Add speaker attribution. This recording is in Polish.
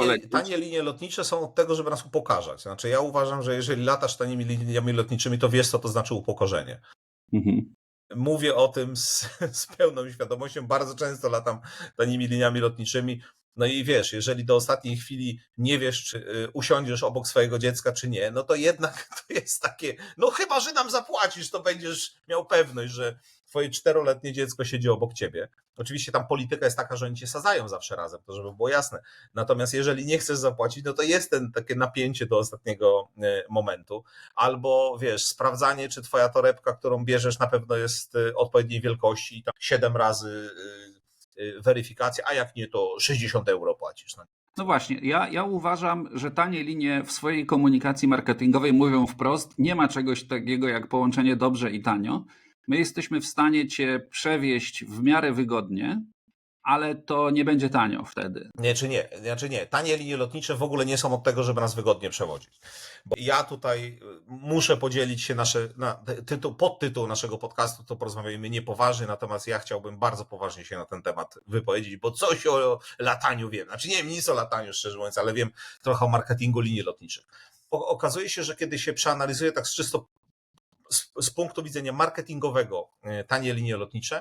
Speaker 1: polecić?
Speaker 2: tanie linie lotnicze są od tego, żeby nas upokarzać. Znaczy ja uważam, że jeżeli latasz tanimi liniami lotniczymi, to wiesz, co to znaczy upokorzenie.
Speaker 1: Mhm.
Speaker 2: Mówię o tym z, z pełną świadomością. Bardzo często latam tanimi liniami lotniczymi. No i wiesz, jeżeli do ostatniej chwili nie wiesz, czy y, usiądziesz obok swojego dziecka, czy nie, no to jednak to jest takie, no chyba, że nam zapłacisz, to będziesz miał pewność, że twoje czteroletnie dziecko siedzi obok ciebie. Oczywiście tam polityka jest taka, że oni cię sadzają zawsze razem, to żeby było jasne. Natomiast jeżeli nie chcesz zapłacić, no to jest ten takie napięcie do ostatniego y, momentu. Albo wiesz, sprawdzanie, czy twoja torebka, którą bierzesz, na pewno jest y, odpowiedniej wielkości i tam siedem razy y, weryfikacja, a jak nie, to 60 euro płacisz. No.
Speaker 1: No właśnie, ja, ja uważam, że tanie linie w swojej komunikacji marketingowej mówią wprost, nie ma czegoś takiego jak połączenie dobrze i tanio. My jesteśmy w stanie cię przewieźć w miarę wygodnie, ale to nie będzie tanio wtedy.
Speaker 2: Nie, czy nie, znaczy nie. Tanie linie lotnicze w ogóle nie są od tego, żeby nas wygodnie przewozić. Bo ja tutaj muszę podzielić się nasze, na tytuł, podtytuł naszego podcastu, to porozmawiajmy niepoważnie, natomiast ja chciałbym bardzo poważnie się na ten temat wypowiedzieć, bo coś o lataniu wiem. Znaczy nie wiem nic o lataniu, szczerze mówiąc, ale wiem trochę o marketingu linii lotniczych. O, okazuje się, że kiedy się przeanalizuje tak z czysto z, z punktu widzenia marketingowego y, tanie linie lotnicze,